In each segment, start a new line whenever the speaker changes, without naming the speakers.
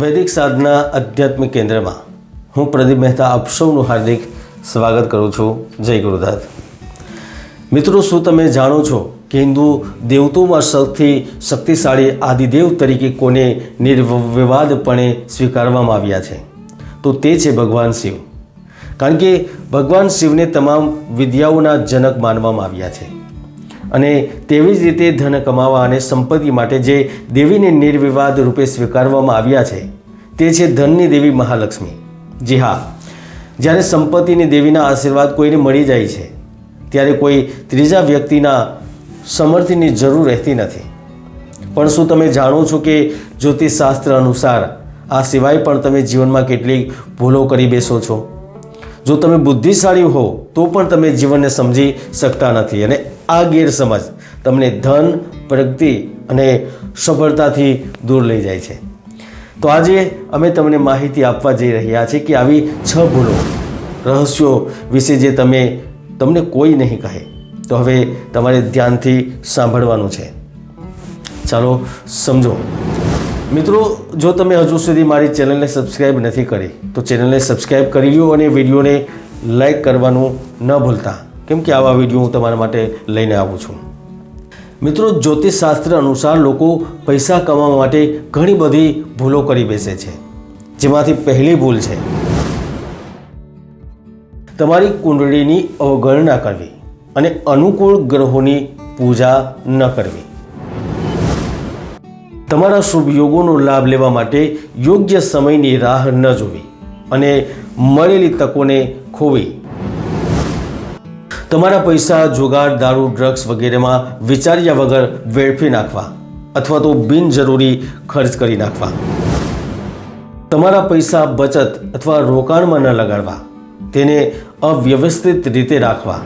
વૈદિક સાધના આધ્યાત્મિક કેન્દ્રમાં હું પ્રદીપ મહેતા આપ સૌનું હાર્દિક સ્વાગત કરું છું. જય ગુરુદાસ મિત્રો, શું તમે જાણો છો કે હિન્દુ દેવતોમાં સૌથી શક્તિશાળી આદિદેવ તરીકે કોને નિર્વિવાદપણે સ્વીકારવામાં આવ્યા છે? તો તે છે ભગવાન શિવ. કારણ કે ભગવાન શિવને તમામ વિદ્યાઓના જનક માનવામાં આવ્યા છે. અને તેવી જ રીતે ધન કમાવા અને સંપત્તિ માટે જે દેવીને નિર્વિવાદ રૂપે સ્વીકારવામાં આવ્યા છે, તે છે ધનની દેવી મહાલક્ષ્મી. જી હા, જ્યારે સંપત્તિની દેવીના આશીર્વાદ કોઈને મળી જાય છે, ત્યારે કોઈ ત્રીજા વ્યક્તિના સમર્થનની જરૂર રહેતી નથી. પણ શું તમે જાણો છો કે જ્યોતિષશાસ્ત્ર અનુસાર આ સિવાય પણ તમે જીવનમાં કેટલીક ભૂલો કરી બેસો છો? જો તમે બુદ્ધિશાળી હો, તો પણ તમે જીવનને સમજી શકતા નથી, અને આ ગેરસમજ તમને ધન, પ્રગતિ અને સફળતાથી દૂર લઈ જાય છે. તો આજે અમે તમને માહિતી આપવા જઈ રહ્યા છીએ કે આવી છ ભૂલો, રહસ્યો વિશે જે તમે તમને કોઈ નહીં કહે, તો હવે તમારે ધ્યાનથી સાંભળવાનું છે. ચાલો, સમજો. મિત્રો, જો તમે હજુ સુધી મારી ચેનલને સબસ્ક્રાઈબ નથી કરી, તો ચેનલને સબસ્ક્રાઈબ કરી લો અને વિડીયોને લાઈક કરવાનું ન ભૂલતા. કેમ કે આવા વીડિયો હું તમારા માટે લઈને આવું છું. મિત્રો, જ્યોતિષશાસ્ત્ર અનુસાર લોકો પૈસા કમાવા માટે ઘણી બધી ભૂલો કરી બેસે છે. જેમાંથી પહેલી ભૂલ છે, તમારી કુંડળીની અવગણના કરવી અને અનુકૂળ ગ્રહોની પૂજા ન કરવી. તમારા શુભ યોગોનો લાભ લેવા માટે યોગ્ય સમયની રાહ ન જોવી અને મળેલી તકોને ખોવી. તમારા પૈસા, જુગાર, દારૂ ડ્રગ્સ વગેરેમાં વિચાર્યા વગર વેડફી નાખવા અથવા તો બિનજરૂરી ખર્ચ કરી નાખવા. તમારા પૈસા બચત અથવા રોકાણમાં ન લગાડવા. તેને અવ્યવસ્થિત રીતે રાખવા.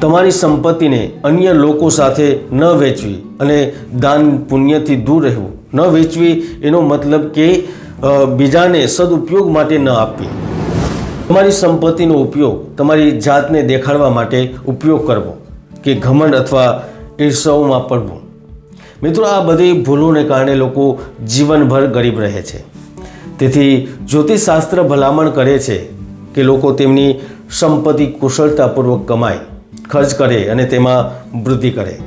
તમારી સંપત્તિને અન્ય લોકો સાથે ન વેચવી અને દાન પુણ્યથી દૂર રહેવું. ન વેચવી એનો મતલબ કે બીજાને સદુપયોગ માટે ન આપવી. તમારી સંપત્તિનો ઉપયોગ તમારી જાતને દેખાડવા માટે ઉપયોગ કરવો કે ઘમંડ અથવા ઈર્ષાઓમાં પડવું. મિત્રો, આ બધી ભૂલોને કારણે લોકો જીવનભર ગરીબ રહે છે. તેથી જ્યોતિષશાસ્ત્ર ભલામણ કરે છે કે લોકો તેમની સંપત્તિ કુશળતાપૂર્વક કમાય, ખર્ચ કરે અને તેમાં વૃદ્ધિ કરે.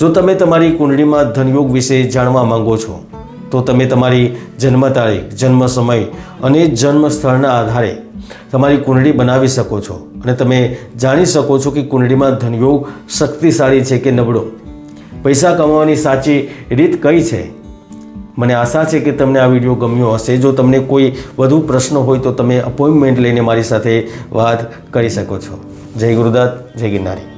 જો તમે તમારી કુંડળીમાં ધનયોગ વિશે જાણવા માંગો છો, તો તમે તમારી જન્મ તારીખ જન્મ સમય અને જન્મ સ્થળના આધારે તમારી કુંડળી બનાવી શકો છો. અને તમે જાણી શકો છો કે કુંડળીમાં ધનયોગ શક્તિશાળી છે કે નબળો. પૈસા કમાવાની સાચી રીત કઈ છે? મને આશા છે કે તમને આ વીડિયો ગમ્યો હશે. જો તમને કોઈ વધુ પ્રશ્ન હોય તો તમે અપોઇન્ટમેન્ટ લઈને મારી સાથે વાત કરી શકો છો. જય ગુરુદાસ જય ગિરનારી.